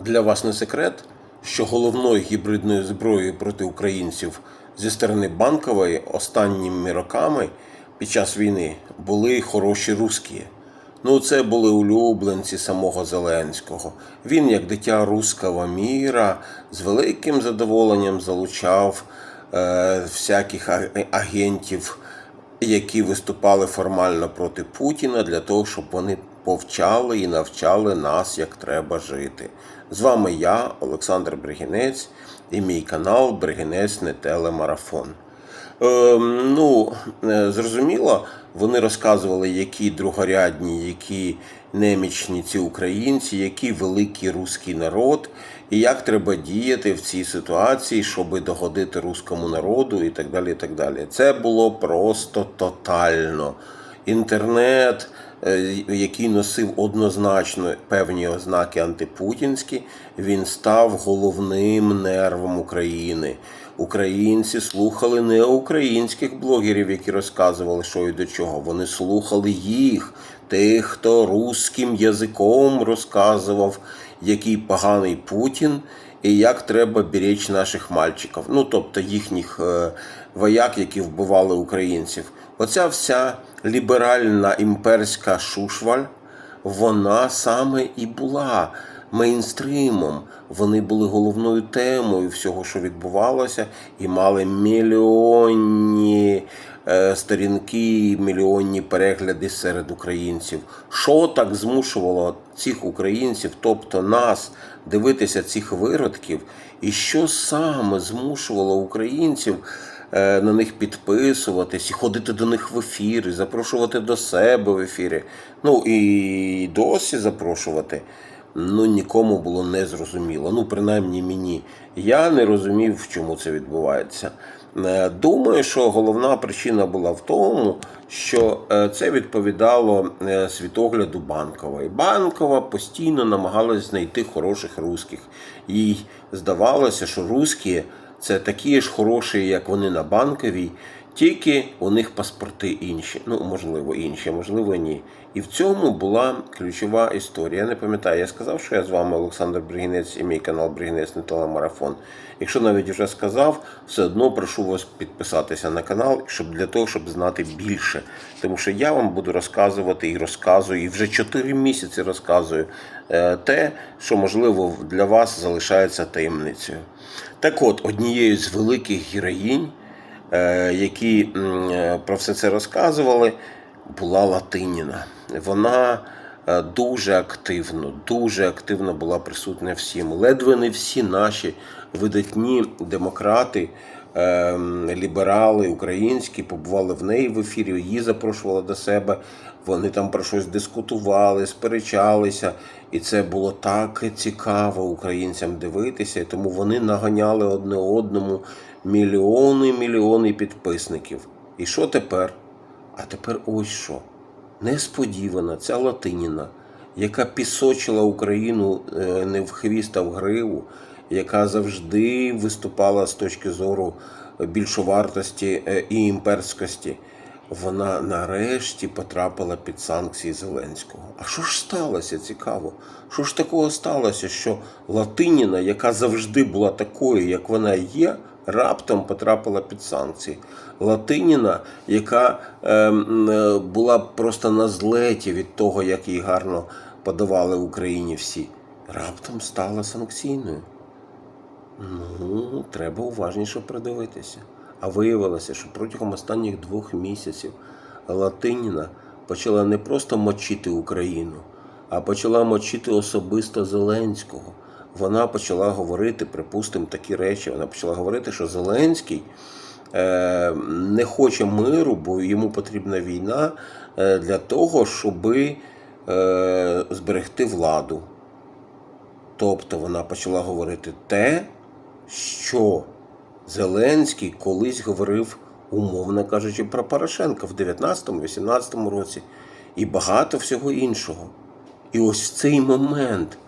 Для вас не секрет, що головною гібридною зброєю проти українців зі сторони банкової останніми роками під час війни були хороші русські. Ну, це були улюбленці самого Зеленського. Він, як дитя руського міра, з великим задоволенням залучав е, всяких агентів, які виступали формально проти Путіна, для того, щоб вони повчали і навчали нас, як треба жити. З вами я, Олександр Бригінець, і мій канал Бригінець не телемарафон. Ем, ну, е, зрозуміло, вони розказували, які другорядні, які немічні ці українці, який великий руський народ, і як треба діяти в цій ситуації, щоб догодити руському народу, і так далі. і так далі. Це було просто тотально. Інтернет, який носив однозначно певні ознаки антипутінські, він став головним нервом України. Українці слухали не українських блогерів, які розказували, що і до чого. Вони слухали їх, тих, хто русським язиком розказував, який поганий Путін і як треба беречь наших мальчиків. Ну, тобто їхніх е, вояк, які вбивали українців. Оця вся ліберальна імперська шушваль, вона саме і була мейнстримом. Вони були головною темою всього, що відбувалося, і мали мільйонні е, сторінки, мільйонні перегляди серед українців. Що так змушувало цих українців, тобто нас, дивитися цих виродків, і що саме змушувало українців на них підписуватись і ходити до них в ефір, запрошувати до себе в ефірі. Ну і досі запрошувати. Ну, нікому було не зрозуміло. Ну, принаймні мені. Я не розумів, в чому це відбувається. Е, Думаю, що головна причина була в тому, що е, це відповідало е, світогляду банкової. Банкова постійно намагалась знайти хороших русських. Їй здавалося, що русські це такі ж хороші, як вони на банковій, тільки у них паспорти інші. Ну, можливо, інші, можливо, ні. І в цьому була ключова історія. Я не пам'ятаю, я сказав, що я з вами Олександр Бригінець і мій канал Бригінець на телемарафон. Якщо навіть вже сказав, все одно прошу вас підписатися на канал, щоб для того, щоб знати більше. Тому що я вам буду розказувати і розказую, і вже 4 місяці розказую е, те, що можливо для вас залишається таємницею. Так от, однією з великих героїнь які е, про все це розказували, була Латиніна. Вона е, дуже активно, дуже активно була присутня всім. Ледве не всі наші видатні демократи, е, ліберали українські побували в неї в ефірі, її запрошували до себе. Вони там про щось дискутували, сперечалися, і це було так цікаво українцям дивитися. Тому вони наганяли одне одному мільйони мільйони підписників. І що тепер? А тепер ось що. Несподівана ця Латиніна, яка пісочила Україну е, не в хвіст, а в гриву, яка завжди виступала з точки зору більшовартості е, і імперськості, вона нарешті потрапила під санкції Зеленського. А що ж сталося цікаво? Що ж такого сталося, що Латиніна, яка завжди була такою, як вона є, раптом потрапила під санкції. Латиніна, яка е, е, була просто на злеті від того, як її гарно подавали Україні всі, раптом стала санкційною. Ну, треба уважніше придивитися. А виявилося, що протягом останніх двох місяців Латиніна почала не просто мочити Україну, а почала мочити особисто Зеленського. Вона почала говорити, припустимо, такі речі. Вона почала говорити, що Зеленський е, не хоче миру, бо йому потрібна війна е, для того, щоб е, зберегти владу. Тобто вона почала говорити те, що Зеленський колись говорив, умовно кажучи, про Порошенка в 19-18 році і багато всього іншого. І ось в цей момент,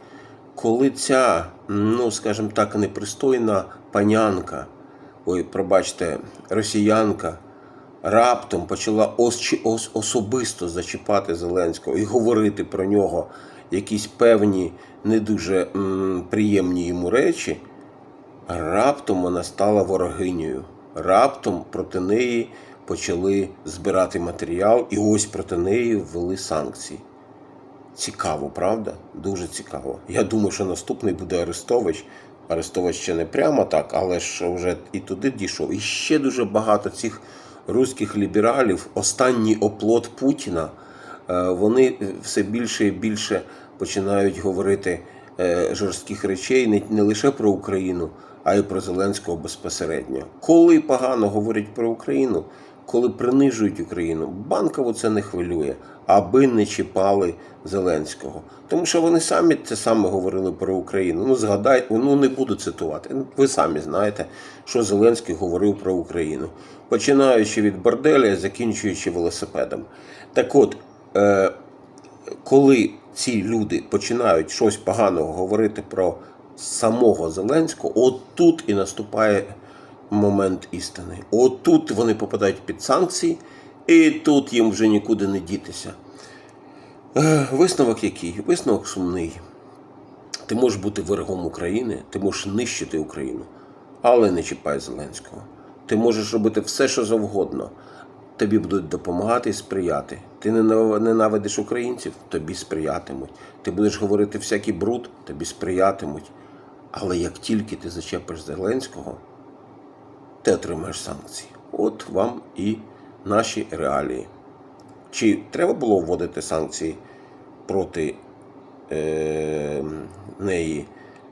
коли ця, ну скажімо так, непристойна панянка, ой, пробачте, росіянка, раптом почала ос- ос- особисто зачіпати Зеленського і говорити про нього якісь певні не дуже м, приємні йому речі, раптом вона стала ворогинею. Раптом проти неї почали збирати матеріал, і ось проти неї ввели санкції. Цікаво, правда? Дуже цікаво. Я думаю, що наступний буде Арестович. Арестович ще не прямо так, але ж вже і туди дійшов. І ще дуже багато цих руських лібералів, останній оплот Путіна, е, вони все більше і більше починають говорити жорстких речей не, не лише про Україну, а й про Зеленського безпосередньо. Коли погано говорять про Україну, коли принижують Україну, банково це не хвилює, аби не чіпали Зеленського. Тому що вони самі це саме говорили про Україну. Ну згадайте, ну не буду цитувати. Ви самі знаєте, що Зеленський говорив про Україну, починаючи від борделя, закінчуючи велосипедом. Так от, е, коли ці люди починають щось поганого говорити про самого Зеленського, от тут і наступає момент істини. От тут вони попадають під санкції, і тут їм вже нікуди не дітися. Е, Висновок який? Висновок сумний. Ти можеш бути ворогом України, ти можеш нищити Україну, але не чіпай Зеленського. Ти можеш робити все, що завгодно. Тобі будуть допомагати і сприяти. Ти ненавидиш українців, тобі сприятимуть. Ти будеш говорити всякий бруд, тобі сприятимуть. Але як тільки ти зачепиш Зеленського, ти отримаєш санкції. От вам і наші реалії. Чи треба було вводити санкції проти е, неї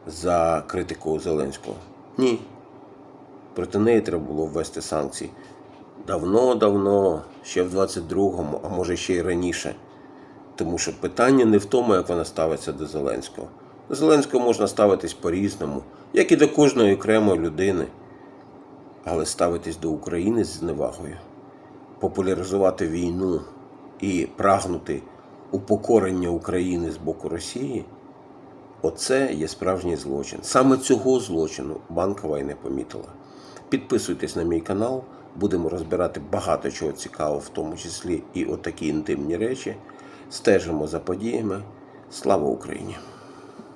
за критику Зеленського? Ні. Проти неї треба було ввести санкції. Давно-давно, ще в 22-му, а може ще й раніше. Тому що питання не в тому, як вона ставиться до Зеленського. До Зеленського можна ставитись по-різному, як і до кожної окремої людини. Але ставитись до України з зневагою, популяризувати війну і прагнути упокорення України з боку Росії оце є справжній злочин. Саме цього злочину банкова і не помітила. Підписуйтесь на мій канал, будемо розбирати багато чого цікавого, в тому числі і отакі інтимні речі. Стежимо за подіями. Слава Україні!